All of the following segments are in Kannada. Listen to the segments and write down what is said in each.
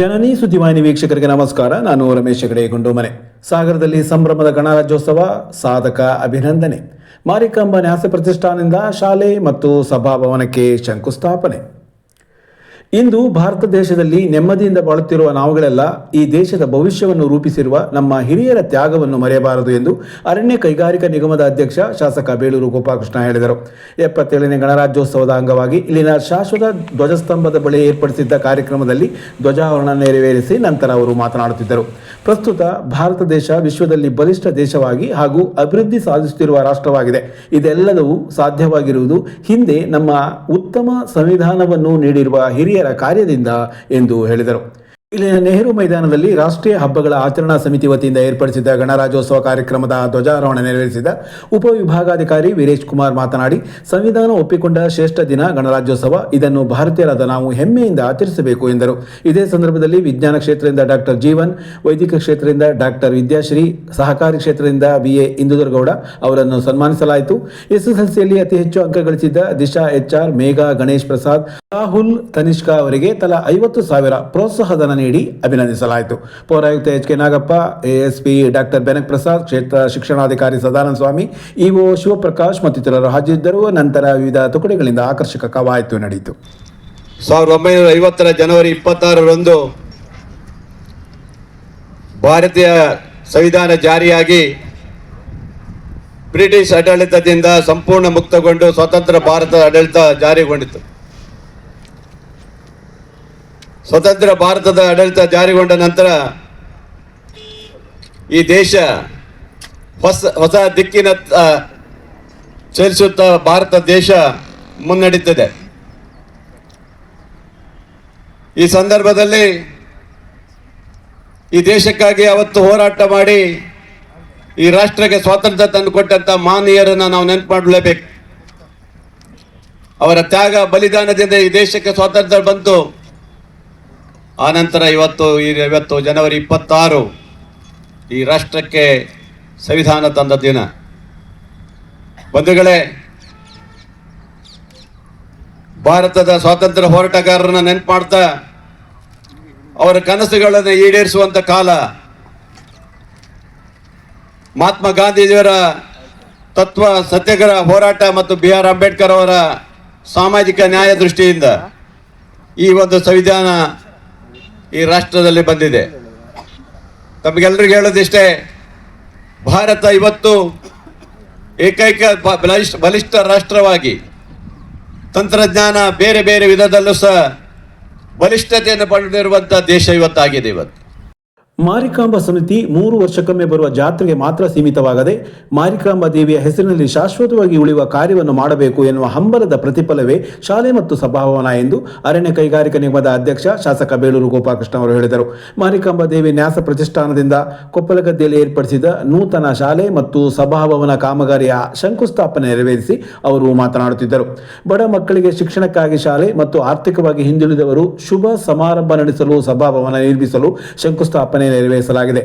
ಜನನಿ ಸುದ್ದಿವಾಹಿನಿ ವೀಕ್ಷಕರಿಗೆ ನಮಸ್ಕಾರ. ನಾನು ರಮೇಶ್ ಹೆಗಡೆ, ಗುಂಡೂಮನೆ. ಸಾಗರದಲ್ಲಿ ಸಂಭ್ರಮದ ಗಣರಾಜ್ಯೋತ್ಸವ, ಸಾಧಕ ಅಭಿನಂದನೆ. ಮಾರಿಕಾಂಬ ನ್ಯಾಸ ಪ್ರತಿಷ್ಠಾನದಿಂದ ಶಾಲೆ ಮತ್ತು ಸಭಾಭವನಕ್ಕೆ ಶಂಕುಸ್ಥಾಪನೆ. ಇಂದು ಭಾರತ ದೇಶದಲ್ಲಿ ನೆಮ್ಮದಿಯಿಂದ ಬಾಳುತ್ತಿರುವ ನಾವುಗಳೆಲ್ಲ ಈ ದೇಶದ ಭವಿಷ್ಯವನ್ನು ರೂಪಿಸಿರುವ ನಮ್ಮ ಹಿರಿಯರ ತ್ಯಾಗವನ್ನು ಮರೆಯಬಾರದು ಎಂದು ಅರಣ್ಯ ಕೈಗಾರಿಕಾ ನಿಗಮದ ಅಧ್ಯಕ್ಷ ಶಾಸಕ ಬೇಳೂರು ಗೋಪಾಲಕೃಷ್ಣ ಹೇಳಿದರು. ಎಪ್ಪತ್ತೇಳನೇ ಗಣರಾಜ್ಯೋತ್ಸವದ ಅಂಗವಾಗಿ ಇಲ್ಲಿನ ಶಾಶ್ವತ ಧ್ವಜಸ್ತಂಭದ ಬಳಿ ಏರ್ಪಡಿಸಿದ್ದ ಕಾರ್ಯಕ್ರಮದಲ್ಲಿ ಧ್ವಜಾವರಣ ನೆರವೇರಿಸಿ ನಂತರ ಅವರು ಮಾತನಾಡುತ್ತಿದ್ದರು. ಪ್ರಸ್ತುತ ಭಾರತ ದೇಶ ವಿಶ್ವದಲ್ಲಿ ಬಲಿಷ್ಠ ದೇಶವಾಗಿ ಹಾಗೂ ಅಭಿವೃದ್ಧಿ ಸಾಧಿಸುತ್ತಿರುವ ರಾಷ್ಟ್ರವಾಗಿದೆ. ಇದೆಲ್ಲದೂ ಸಾಧ್ಯವಾಗಿರುವುದು ಹಿಂದೆ ನಮ್ಮ ಉತ್ತಮ ಸಂವಿಧಾನವನ್ನು ನೀಡಿರುವ ಹಿರಿಯರ ಕಾರ್ಯದಿಂದ ಎಂದು ಹೇಳಿದರು. ಇಲ್ಲಿನ ನೆಹರು ಮೈದಾನದಲ್ಲಿ ರಾಷ್ಟ್ರೀಯ ಹಬ್ಬಗಳ ಆಚರಣಾ ಸಮಿತಿ ವತಿಯಿಂದ ಏರ್ಪಡಿಸಿದ್ದ ಗಣರಾಜ್ಯೋತ್ಸವ ಕಾರ್ಯಕ್ರಮದ ಧ್ವಜಾರೋಹಣ ನೆರವೇರಿಸಿದ ಉಪವಿಭಾಗಾಧಿಕಾರಿ ವೀರೇಶ್ ಕುಮಾರ್ ಮಾತನಾಡಿ, ಸಂವಿಧಾನ ಒಪ್ಪಿಕೊಂಡ ಶ್ರೇಷ್ಠ ದಿನ ಗಣರಾಜ್ಯೋತ್ಸವ. ಇದನ್ನು ಭಾರತೀಯರಾದ ನಾವು ಹೆಮ್ಮೆಯಿಂದ ಆಚರಿಸಬೇಕು ಎಂದರು. ಇದೇ ಸಂದರ್ಭದಲ್ಲಿ ವಿಜ್ಞಾನ ಕ್ಷೇತ್ರದಿಂದ ಡಾಕ್ಟರ್ ಜೀವನ್, ವೈದಿಕ ಕ್ಷೇತ್ರದಿಂದ ಡಾಕ್ಟರ್ ವಿದ್ಯಾಶ್ರೀ, ಸಹಕಾರಿ ಕ್ಷೇತ್ರದಿಂದ ಬಿಎ ಇಂದುದರ್ಗೌಡ ಅವರನ್ನು ಸನ್ಮಾನಿಸಲಾಯಿತು. ಎಸ್ಎಸ್ಎಲ್ಸಿಯಲ್ಲಿ ಅತಿ ಹೆಚ್ಚು ಅಂಕ ಗಳಿಸಿದ್ದ ದಿಶಾ ಎಚ್ಆರ್ ಮೇಘಾ ಗಣೇಶ್ ಪ್ರಸಾದ್, ರಾಹುಲ್ ತನಿಷ್ಕಾ ಅವರಿಗೆ ತಲಾ ಐವತ್ತು ಸಾವಿರ ಪ್ರೋತ್ಸಾಹಧನ ನೀಡಿ ಅಭಿನಂದಿಸಲಾಯಿತು. ಪೌರಾಯುಕ್ತ H K Nagappa ASP doctor Benak Prasad, ಕ್ಷೇತ್ರ ಶಿಕ್ಷಣಾಧಿಕಾರಿ ಸದಾನಂದ ಸ್ವಾಮಿ ಇಒ ಶಿವಪ್ರಕಾಶ್ ಮತ್ತಿತರರು ಹಾಜರಿದ್ದರು. ನಂತರ ವಿವಿಧ ತುಕಡಿಗಳಿಂದ ಆಕರ್ಷಕ ಕವಾಯತು ನಡೆಯಿತು. ಸಾವಿರದ ಒಂಬೈನೂರ ಐವತ್ತರ ಜನವರಿ ಇಪ್ಪತ್ತಾರರಂದು ಭಾರತೀಯ ಸಂವಿಧಾನ ಜಾರಿಯಾಗಿ ಬ್ರಿಟಿಷ್ ಆಡಳಿತದಿಂದ ಸಂಪೂರ್ಣ ಮುಕ್ತಗೊಂಡು ಸ್ವತಂತ್ರ ಭಾರತದ ಆಡಳಿತ ಜಾರಿಗೊಂಡಿತು. ಸ್ವತಂತ್ರ ಭಾರತದ ಆಡಳಿತ ಜಾರಿಗೊಂಡ ನಂತರ ಈ ದೇಶ ಹೊಸ ಹೊಸ ದಿಕ್ಕಿನತ್ತ ಚಲಿಸುತ್ತಾ ಭಾರತ ದೇಶ ಮುನ್ನಡೀತದೆ ಈ ಸಂದರ್ಭದಲ್ಲಿ ಈ ದೇಶಕ್ಕಾಗಿ ಅವತ್ತು ಹೋರಾಟ ಮಾಡಿ ಈ ರಾಷ್ಟ್ರಕ್ಕೆ ಸ್ವಾತಂತ್ರ್ಯ ತಂದು ಕೊಟ್ಟಂತ ಮಾನೀಯರನ್ನ ನಾವು ನೆನಪು ಮಾಡಲೇಬೇಕು ಅವರ ತ್ಯಾಗ, ಬಲಿದಾನದಿಂದ ಈ ದೇಶಕ್ಕೆ ಸ್ವಾತಂತ್ರ್ಯ ಬಂತು. ಆನಂತರ ಇವತ್ತು ಇವತ್ತು ಜನವರಿ ಇಪ್ಪತ್ತಾರು ಈ ರಾಷ್ಟ್ರಕ್ಕೆ ಸಂವಿಧಾನ ತಂದ ದಿನ. ಬಂಧುಗಳೇ, ಭಾರತದ ಸ್ವಾತಂತ್ರ್ಯ ಹೋರಾಟಗಾರರನ್ನ ನೆನಪು ಮಾಡ್ತಾ ಅವರ ಕನಸುಗಳನ್ನು ಈಡೇರಿಸುವಂತ ಕಾಲ. ಮಹಾತ್ಮ ಗಾಂಧೀಜಿಯವರ ತತ್ವ, ಸತ್ಯಾಗ್ರಹ ಹೋರಾಟ ಮತ್ತು ಬಿ ಆರ್ ಅಂಬೇಡ್ಕರ್ ಅವರ ಸಾಮಾಜಿಕ ನ್ಯಾಯ ದೃಷ್ಟಿಯಿಂದ ಈ ಒಂದು ಸಂವಿಧಾನ ಈ ರಾಷ್ಟ್ರದಲ್ಲಿ ಬಂದಿದೆ. ತಮಗೆಲ್ಲರಿಗೂ ಹೇಳೋದಿಷ್ಟೇ, ಭಾರತ ಇವತ್ತು ಏಕೈಕ ಬಲಿಷ್ಠ ಬಲಿಷ್ಠ ರಾಷ್ಟ್ರವಾಗಿ, ತಂತ್ರಜ್ಞಾನ ಬೇರೆ ಬೇರೆ ವಿಧದಲ್ಲೂ ಸಹ ಬಲಿಷ್ಠತೆಯನ್ನು ಪಡೆದಿರುವಂಥ ದೇಶ ಇವತ್ತಾಗಿದೆ ಇವತ್ತು. ಮಾರಿಕಾಂಬ ಸಮಿತಿ ಮೂರು ವರ್ಷಕ್ಕೊಮ್ಮೆ ಬರುವ ಜಾತ್ರೆಗೆ ಮಾತ್ರ ಸೀಮಿತವಾಗದೆ ಮಾರಿಕಾಂಬ ದೇವಿಯ ಹೆಸರಿನಲ್ಲಿ ಶಾಶ್ವತವಾಗಿ ಉಳಿಯುವ ಕಾರ್ಯವನ್ನು ಮಾಡಬೇಕು ಎನ್ನುವ ಹಂಬಲದ ಪ್ರತಿಫಲವೇ ಶಾಲೆ ಮತ್ತು ಸಭಾಭವನ ಎಂದು ಅರಣ್ಯ ಕೈಗಾರಿಕಾ ನಿಗಮದ ಅಧ್ಯಕ್ಷ ಶಾಸಕ ಬೇಲೂರು ಗೋಪಾಲಕೃಷ್ಣ ಅವರು ಹೇಳಿದರು. ಮಾರಿಕಾಂಬ ದೇವಿ ನ್ಯಾಸ ಪ್ರತಿಷ್ಠಾನದಿಂದ ಕೊಪ್ಪಲಗದ್ದೆಯಲ್ಲಿ ಏರ್ಪಡಿಸಿದ ನೂತನ ಶಾಲೆ ಮತ್ತು ಸಭಾಭವನ ಕಾಮಗಾರಿಯ ಶಂಕುಸ್ಥಾಪನೆ ನೆರವೇರಿಸಿ ಅವರು ಮಾತನಾಡುತ್ತಿದ್ದರು. ಬಡ ಮಕ್ಕಳಿಗೆ ಶಿಕ್ಷಣಕ್ಕಾಗಿ ಶಾಲೆ ಮತ್ತು ಆರ್ಥಿಕವಾಗಿ ಹಿಂದುಳಿದವರು ಶುಭ ಸಮಾರಂಭ ನಡೆಸಲು ಸಭಾಭವನ ನಿರ್ಮಿಸಲು ಶಂಕುಸ್ಥಾಪನೆ ನೆರವೇರಿಸಲಾಗಿದೆ.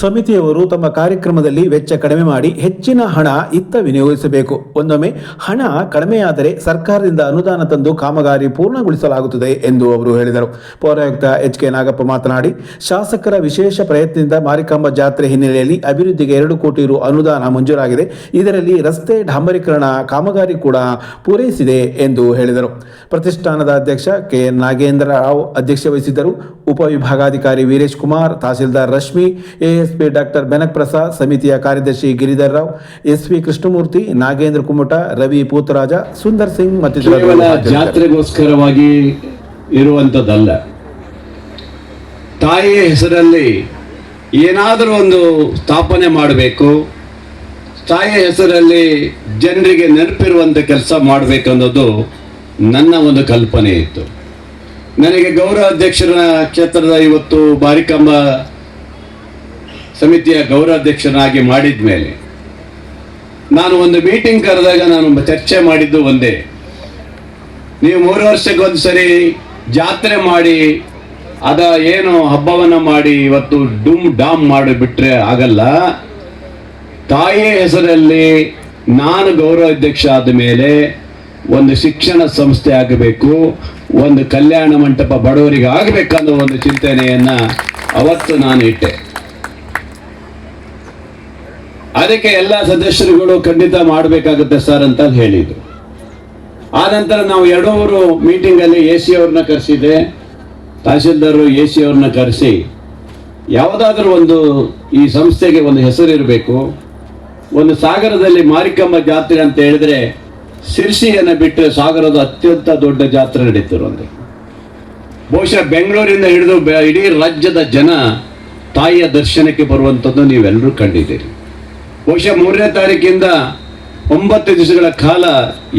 ಸಮಿತಿಯವರು ತಮ್ಮ ಕಾರ್ಯಕ್ರಮದಲ್ಲಿ ವೆಚ್ಚ ಕಡಿಮೆ ಮಾಡಿ ಹೆಚ್ಚಿನ ಹಣ ಇತ್ತ ವಿನಿಯೋಗಿಸಬೇಕು. ಒಂದೊಮ್ಮೆ ಹಣ ಕಡಿಮೆಯಾದರೆ ಸರ್ಕಾರದಿಂದ ಅನುದಾನ ತಂದು ಕಾಮಗಾರಿ ಪೂರ್ಣಗೊಳಿಸಲಾಗುತ್ತದೆ ಎಂದು ಅವರು ಹೇಳಿದರು. ಪೌರಾಯುಕ್ತ ಎಚ್ ಕೆ ನಾಗಪ್ಪ ಮಾತನಾಡಿ, ಶಾಸಕರ ವಿಶೇಷ ಪ್ರಯತ್ನದಿಂದ ಮಾರಿಕಾಂಬ ಜಾತ್ರೆ ಹಿನ್ನೆಲೆಯಲ್ಲಿ ಅಭಿವೃದ್ಧಿಗೆ ಎರಡು ಕೋಟಿ ರು ಅನುದಾನ ಮಂಜೂರಾಗಿದೆ. ಇದರಲ್ಲಿ ರಸ್ತೆ ಡಾಂಬರೀಕರಣ ಕಾಮಗಾರಿ ಕೂಡ ಪೂರೈಸಿದೆ ಎಂದು ಹೇಳಿದರು. ಪ್ರತಿಷ್ಠಾನದ ಅಧ್ಯಕ್ಷ ಕೆ. ನಾಗೇಂದ್ರ ರಾವ್ ಅಧ್ಯಕ್ಷ ವಹಿಸಿದ್ದರು. ಉಪವಿಭಾಗಾಧಿಕಾರಿ ವೀರೇಶ್ ಕುಮಾರ್, ತಹಸೀಲ್ದಾರ್ ರಶ್ಮಿ ಎಎಸ್ಪಿ ಡಾಕ್ಟರ್ ಬೆನಕ್ ಪ್ರಸಾದ್ ಸಮಿತಿಯ ಕಾರ್ಯದರ್ಶಿ ಗಿರಿಧರ್ ರಾವ್ ಎಸ್ವಿ ಕೃಷ್ಣಮೂರ್ತಿ ನಾಗೇಂದ್ರ ಕುಮಟ ರವಿ ಪೂತರಾಜ ಸುಂದರ್ ಸಿಂಗ್ ಮತ್ತಿತರ. ಜಾತ್ರೆಗೋಸ್ಕರವಾಗಿ ಇರುವಂಥದ್ದಲ್ಲ ತಾಯಿಯ ಹೆಸರಲ್ಲಿ ಏನಾದರೂ ಒಂದು ಸ್ಥಾಪನೆ ಮಾಡಬೇಕು ತಾಯಿಯ ಹೆಸರಲ್ಲಿ ಜನರಿಗೆ ನೆನಪಿರುವಂಥ ಕೆಲಸ ಮಾಡಬೇಕು ಅನ್ನೋದು ನನ್ನ ಒಂದು ಕಲ್ಪನೆ ಇತ್ತು ನನಗೆ ಗೌರವ ಅಧ್ಯಕ್ಷರ ಕ್ಷೇತ್ರದ ಇವತ್ತು ಬಾರಿಕಂಬ ಸಮಿತಿಯ ಗೌರವಾಧ್ಯಕ್ಷನಾಗಿ ಮಾಡಿದ ಮೇಲೆ ನಾನು ಒಂದು ಮೀಟಿಂಗ್ ಕರೆದಾಗ ನಾನು ಚರ್ಚೆ ಮಾಡಿದ್ದು ಒಂದೇ. ನೀವು ಮೂರು ವರ್ಷಕ್ಕೊಂದು ಸರಿ ಜಾತ್ರೆ ಮಾಡಿ, ಅದ ಏನು ಹಬ್ಬವನ್ನು ಮಾಡಿ ಇವತ್ತು ಡುಮ್ ಡಾಮ್ ಮಾಡಿಬಿಟ್ರೆ ಆಗಲ್ಲ. ತಾಯಿಯ ಹೆಸರಲ್ಲಿ ನಾನು ಗೌರವಾಧ್ಯಕ್ಷ ಆದ ಮೇಲೆ ಒಂದು ಶಿಕ್ಷಣ ಸಂಸ್ಥೆ ಆಗಬೇಕು, ಒಂದು ಕಲ್ಯಾಣ ಮಂಟಪ ಬಡವರಿಗೆ ಆಗಬೇಕನ್ನೋ ಒಂದು ಚಿಂತನೆಯನ್ನ ಅವತ್ತು ನಾನು ಇಟ್ಟೆ. ಅದಕ್ಕೆ ಎಲ್ಲ ಸದಸ್ಯರುಗಳು ಖಂಡಿತ ಮಾಡಬೇಕಾಗುತ್ತೆ ಸರ್ ಅಂತ ಹೇಳಿದ್ರು. ಆ ನಂತರ ನಾವು ಎರಡೂರು ಮೀಟಿಂಗ್ ಅಲ್ಲಿ ಎ ಸಿ ಅವ್ರನ್ನ ಕರೆಸಿದೆ ತಹಸೀಲ್ದಾರ್ ಎ ಸಿ ಅವ್ರನ್ನ ಕರೆಸಿ ಯಾವುದಾದ್ರೂ ಒಂದು ಈ ಸಂಸ್ಥೆಗೆ ಒಂದು ಹೆಸರಿರಬೇಕು. ಒಂದು ಸಾಗರದಲ್ಲಿ ಮಾರಿಕಮ್ಮ ಜಾತ್ರೆ ಅಂತ ಹೇಳಿದ್ರೆ ಸಿರ್ಸಿಯನ್ನು ಬಿಟ್ಟರೆ ಸಾಗರದ ಅತ್ಯಂತ ದೊಡ್ಡ ಜಾತ್ರೆ ನಡೀತಿರೋದು ಬಹುಶಃ ಬೆಂಗಳೂರಿಂದ ಹಿಡಿದು ಇಡೀ ರಾಜ್ಯದ ಜನ ತಾಯಿಯ ದರ್ಶನಕ್ಕೆ ಬರುವಂಥದ್ದು ನೀವೆಲ್ಲರೂ ಕಂಡಿದ್ದೀರಿ. ಬಹುಶಃ ಮೂರನೇ ತಾರೀಕಿಂದ ಒಂಬತ್ತು ದಿವಸಗಳ ಕಾಲ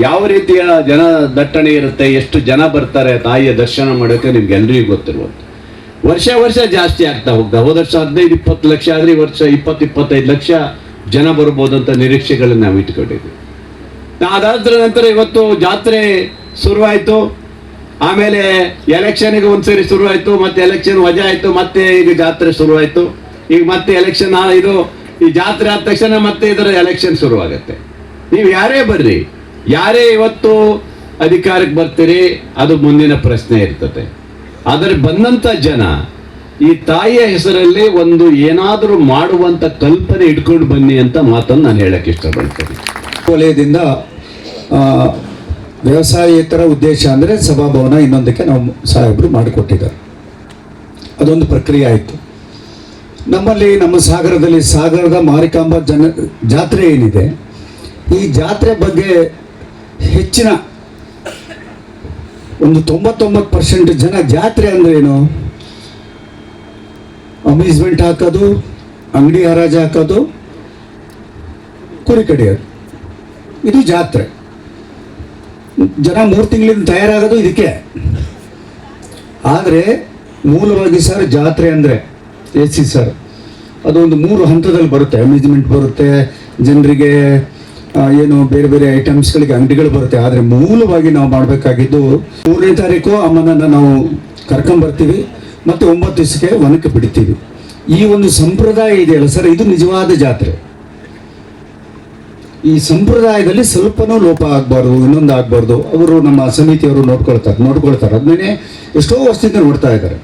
ಯಾವ ರೀತಿಯ ಜನ ದಟ್ಟಣೆ ಇರುತ್ತೆ, ಎಷ್ಟು ಜನ ಬರ್ತಾರೆ, ತಾಯಿಯ ದರ್ಶನ ಮಾಡೋಕ್ಕೆ ನಿಮ್ಗೆಲ್ರಿಗೂ ಗೊತ್ತಿರುವಂಥ ವರ್ಷ ವರ್ಷ ಜಾಸ್ತಿ ಆಗ್ತಾ ಹೋಗ್ತಾ, ಹೋದ ವರ್ಷ ಹದಿನೈದು, ಇಪ್ಪತ್ತು ಲಕ್ಷ, ಆದರೆ ಈ ವರ್ಷ ಇಪ್ಪತ್ತು, ಇಪ್ಪತ್ತೈದು ಲಕ್ಷ ಜನ ಬರ್ಬೋದಂತ ನಿರೀಕ್ಷೆಗಳನ್ನ ನಾವು ಇಟ್ಕೊಂಡಿದ್ವಿ. ಅದಾದ್ರ ನಂತರ ಇವತ್ತು ಜಾತ್ರೆ ಶುರುವಾಯಿತು. ಆಮೇಲೆ ಎಲೆಕ್ಷನ್ಗೆ ಒಂದ್ಸರಿ ಶುರುವಾಯಿತು, ಮತ್ತೆ ಎಲೆಕ್ಷನ್ ವಜಾ ಆಯಿತು, ಮತ್ತೆ ಈಗ ಜಾತ್ರೆ ಶುರುವಾಯಿತು. ಈಗ ಮತ್ತೆ ಎಲೆಕ್ಷನ್ ಇದು ಈ ಜಾತ್ರೆ ಆದ ತಕ್ಷಣ ಮತ್ತೆ ಇದರ ಎಲೆಕ್ಷನ್ ಶುರುವಾಗತ್ತೆ. ನೀವು ಯಾರೇ ಬರ್ರಿ, ಯಾರೇ ಇವತ್ತು ಅಧಿಕಾರಕ್ಕೆ ಬರ್ತೀರಿ, ಅದು ಮುಂದಿನ ಪ್ರಶ್ನೆ ಇರ್ತದೆ. ಆದರೆ ಬಂದಂತ ಜನ ಈ ತಾಯಿಯ ಹೆಸರಲ್ಲಿ ಒಂದು ಏನಾದರೂ ಮಾಡುವಂತ ಕಲ್ಪನೆ ಇಟ್ಕೊಂಡು ಬನ್ನಿ ಅಂತ ಮಾತನ್ನು ನಾನು ಹೇಳಕ್ಕೆ ಇಷ್ಟಪಡ್ತೇನೆ. ವಲಯದಿಂದ ವ್ಯವಸಾಯೇತರ ಉದ್ದೇಶ ಅಂದರೆ ಸಭಾಭವನ ಇನ್ನೊಂದಕ್ಕೆ ನಾವು ಸಾಹೇಬರು ಮಾಡಿಕೊಟ್ಟಿದ್ದಾರೆ. ಅದೊಂದು ಪ್ರಕ್ರಿಯೆ ಆಯಿತು. ನಮ್ಮಲ್ಲಿ ನಮ್ಮ ಸಾಗರದಲ್ಲಿ ಸಾಗರದ ಮಾರಿಕಾಂಬ ಜನ ಜಾತ್ರೆ ಏನಿದೆ, ಈ ಜಾತ್ರೆ ಬಗ್ಗೆ ಹೆಚ್ಚಿನ ಒಂದು ತೊಂಬತ್ತೊಂಬತ್ತು ಪರ್ಸೆಂಟ್ ಜನ ಜಾತ್ರೆ ಅಂದ್ರೆ ಏನು? ಅಮ್ಯೂಸ್ಮೆಂಟ್ ಹಾಕೋದು, ಅಂಗಡಿ ಹರಾಜು ಹಾಕೋದು, ಕುರಿ ಕಡಿಯೋದು. ಇದು ಜಾತ್ರೆ. ಜನ ಮೂರು ತಿಂಗಳಿಂದ ತಯಾರಾಗೋದು ಇದಕ್ಕೆ. ಆದರೆ ಮೂಲವಾಗಿ ಸರ್ ಜಾತ್ರೆ ಅಂದರೆ ಎ ಸಿ ಸರ್. ಅದೊಂದು ಮೂರು ಹಂತದಲ್ಲಿ ಬರುತ್ತೆ. ಅಮ್ಯೂಸ್ಮೆಂಟ್ ಬರುತ್ತೆ, ಜನರಿಗೆ ಏನು ಬೇರೆ ಬೇರೆ ಐಟಮ್ಸ್ಗಳಿಗೆ ಅಂಗಡಿಗಳು ಬರುತ್ತೆ. ಆದರೆ ಮೂಲವಾಗಿ ನಾವು ಮಾಡಬೇಕಾಗಿದ್ದು ಮೂರನೇ ತಾರೀಕು ಅಮ್ಮನನ್ನು ನಾವು ಕರ್ಕೊಂಬರ್ತೀವಿ ಮತ್ತು ಒಂಬತ್ತು ದಿವಸಕ್ಕೆ ವನಕ್ಕೆ ಬಿಡ್ತೀವಿ. ಈ ಒಂದು ಸಂಪ್ರದಾಯ ಇದೆಯಲ್ಲ ಸರ್, ಇದು ನಿಜವಾದ ಜಾತ್ರೆ. ಈ ಸಂಪ್ರದಾಯದಲ್ಲಿ ಸ್ವಲ್ಪನೂ ಲೋಪ ಆಗಬಾರ್ದು, ಇನ್ನೊಂದು ಆಗಬಾರ್ದು. ಅವರು ನಮ್ಮ ಸಮಿತಿಯವರು ನೋಡ್ಕೊಳ್ತಾರೆ ನೋಡ್ಕೊಳ್ತಾರೆ. ಅದನ್ನೇ ಎಷ್ಟೋ ವರ್ಷದಿಂದ ನೋಡ್ತಾ ಇದ್ದಾರೆ.